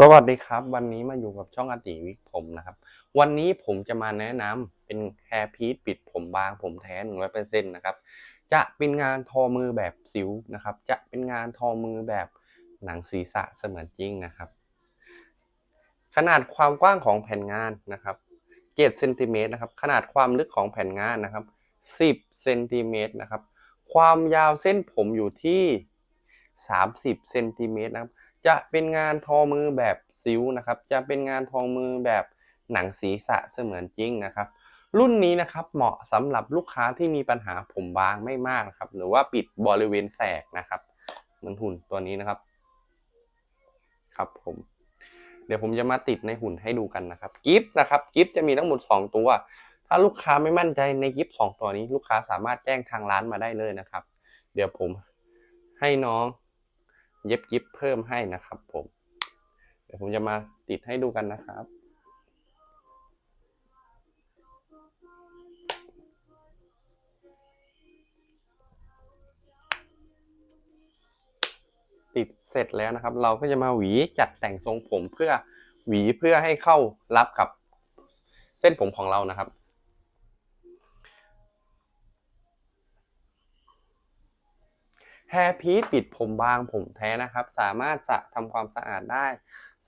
สวัสดีครับ วันนี้มาอยู่กับช่องอติวิกผมนะครับ วันนี้ผมจะมาแนะนำเป็นแฮร์พีทปิดผมบางผมแท้หนึ่งร้อยเปอร์เซ็นต์นะครับ จะเป็นงานทอมือแบบสิวนะครับ จะเป็นงานทอมือแบบหนังศีรษะเสมือนจริงนะครับ ขนาดความกว้างของแผ่นงานนะครับ7เซนติเมตรนะครับ ขนาดความลึกของแผ่นงานนะครับ10เซนติเมตรนะครับ ความยาวเส้นผมอยู่ที่30เซนติเมตรนะครับ จะเป็นงานทอมือแบบซิวนะครับ จะเป็นงานทอมือแบบหนังศีรษะเสมือนจริงนะครับ รุ่นนี้นะครับเหมาะสำหรับลูกค้าที่มีปัญหาผมบางไม่มากนะครับ หรือว่าปิดบริเวณแสกนะครับ เหมือนหุ่นตัวนี้นะครับ ครับผม เดี๋ยวผมจะมาติดในหุ่นให้ดูกันนะครับ กิฟต์นะครับ กิฟต์จะมีทั้งหมด 2 ตัว ถ้าลูกค้าไม่มั่นใจในกิฟต์สองตัวนี้ ลูกค้าสามารถแจ้งทางร้านมาได้เลยนะครับ เดี๋ยวผมให้น้อง เย็บกิฟเพิ่มให้นะครับผม เดี๋ยวผมจะมาติดให้ดูกันนะครับติดเสร็จแล้วนะครับ เราก็จะมาหวีจัดแต่งทรงผมเพื่อหวีเพื่อให้เข้ารับกับเส้นผมของเรานะครับ แฮร์พีทปิดผมบางผมแท้นะครับ สามารถสระทำความสะอาดได้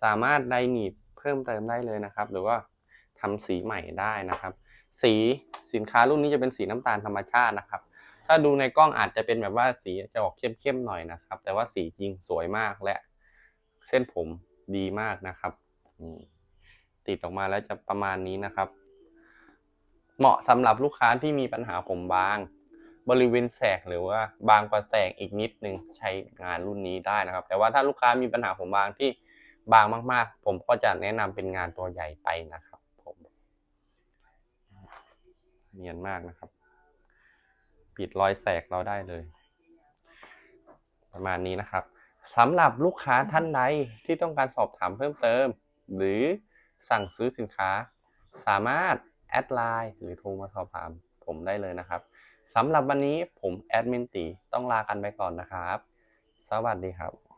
สามารถไดหนีบเพิ่มเติมได้เลยนะครับ หรือว่าทำสีใหม่ได้นะครับ สีสินค้ารุ่นนี้จะเป็นสีน้ำตาลธรรมชาตินะครับ ถ้าดูในกล้องอาจจะเป็นแบบว่าสีจะออกเข้มๆหน่อยนะครับ แต่ว่าสีจริงสวยมากและ เส้นผมดีมากนะครับติดออกมาแล้วจะประมาณนี้นะครับ เหมาะสำหรับลูกค้าที่มีปัญหาผมบาง บริเวณแสกหรือว่าบางกว่าแสกอีกนิดนึงใช้งานรุ่นนี้ได้นะครับ แต่ว่าถ้าลูกค้ามีปัญหาผมบางที่บางมาก ๆ ผมก็จะแนะนำเป็นงานตัวใหญ่ไปนะครับผมเนียนมากนะครับ ปิดรอยแสกเราได้เลย ประมาณนี้นะครับสำหรับลูกค้าท่านใดที่ต้องการสอบถามเพิ่มเติม หรือสั่งซื้อสินค้า สามารถแอดไลน์หรือโทรมาสอบถาม ผมได้เลยนะครับสำหรับวันนี้ผมแอดมินตีต้องลากันไปก่อนนะครับ สวัสดีครับ